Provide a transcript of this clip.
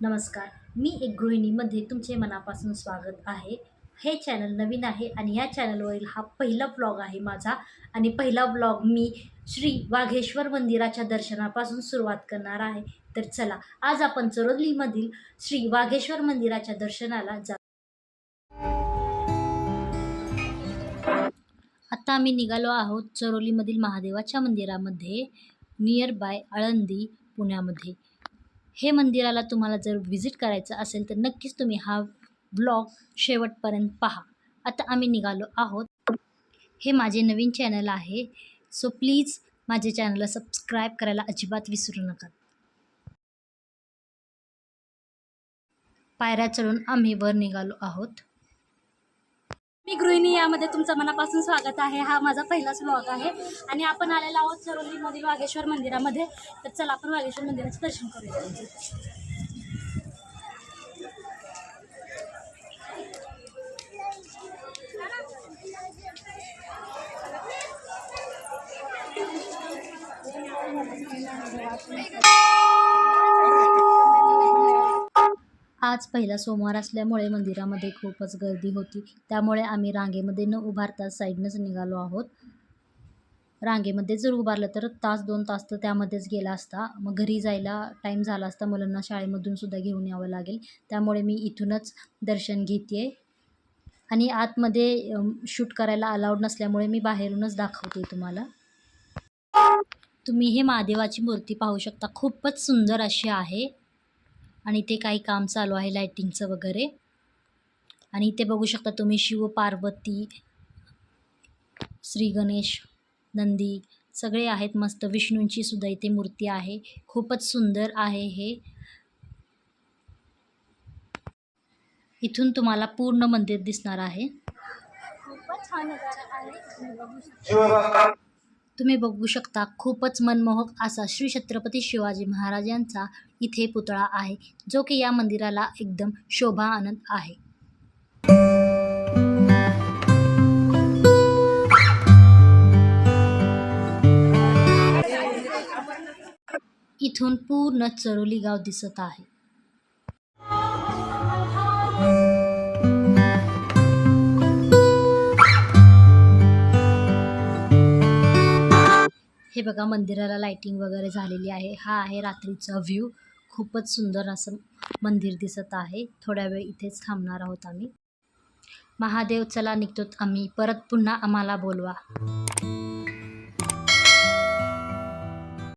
नमस्कार मी एक गृहिणीमध्ये तुमचे मनापासून स्वागत आहे. हे चॅनल नवीन आहे आणि या चॅनलवरील हा पहिला ब्लॉग आहे माझा. आणि पहिला ब्लॉग मी श्री वाघेश्वर मंदिराच्या दर्शनापासून सुरुवात करणार आहे. तर चला आज आपण चरोलीमधील श्री वाघेश्वर मंदिराच्या दर्शनाला जा आता आम्ही निघालो आहोत चरोलीमधील महादेवाच्या मंदिरामध्ये. नियर बाय आळंदी पुण्यामध्ये. हे मंदिराला तुम्हाला जर व्हिजिट करायचं असेल तर नक्कीच तुम्ही हा ब्लॉग शेवटपर्यंत पहा. आता आम्ही निघालो आहोत. हे माझे नवीन चॅनल आहे. सो प्लीज माझे चॅनलला सबस्क्राईब करायला अजिबात विसरू नका. पायऱ्या चढून आम्ही वर निघालो आहोत. मी गृहिणी यामध्ये तुमचं मनापासून स्वागत आहे. हा माझा पहिलाच व्लॉग आहे. आणि आपण आलेला आहोत चरोलीमधील वागेश्वर मंदिरामध्ये. तर चला आपण वागेश्वर मंदिराचं दर्शन करूया. आज पहिला सोमवार असल्यामुळे मंदिरामध्ये खूपच गर्दी होती. त्यामुळे आम्ही रांगेमध्ये न उभारता साईडनंच निघालो आहोत. रांगेमध्ये जर उभारलं तर तास दोन तास तर त्यामध्येच गेला असता. मग घरी जायला टाईम झाला असता. मुलांना शाळेमधून सुद्धा घेऊन यावं लागेल. त्यामुळे मी इथूनच दर्शन घेते आणि आतमध्ये शूट करायला अलाउड नसल्यामुळे मी बाहेरूनच दाखवते तुम्हाला. तुम्ही हे महादेवाची मूर्ती पाहू शकता. खूपच सुंदर अशी आहे. आणि इथे काही काम चालू आहे लायटिंगचं वगैरे. आणि इथे बघू शकता तुम्ही शिव पार्वती श्री गणेश नंदी सगळे आहेत. मस्त विष्णूंची सुद्धा इथे मूर्ती आहे. खूपच सुंदर आहे हे. इथून तुम्हाला पूर्ण मंदिर दिसणार आहे. खूपच छान नजारा आहे. तुम्ही बघू शकता. खूपच मनमोहक असा श्री छत्रपती शिवाजी महाराज यांचा इथे पुतळा आहे जो की या मंदिराला एकदम शोभा आणत आहे इथून पूर्ण चरोली गाव दिसत आहे हे बघा मंदिराला लाइटिंग वगैरे झालेली आहे. हा आहे रात्रीचा व्ह्यू खूपच सुंदर असं मंदिर दिसत आहे. थोड्या वेळ इथेच थांबणार आहोत आम्ही. महादेव चला निघतोत आम्ही. परत पुन्हा आम्हाला बोलवा.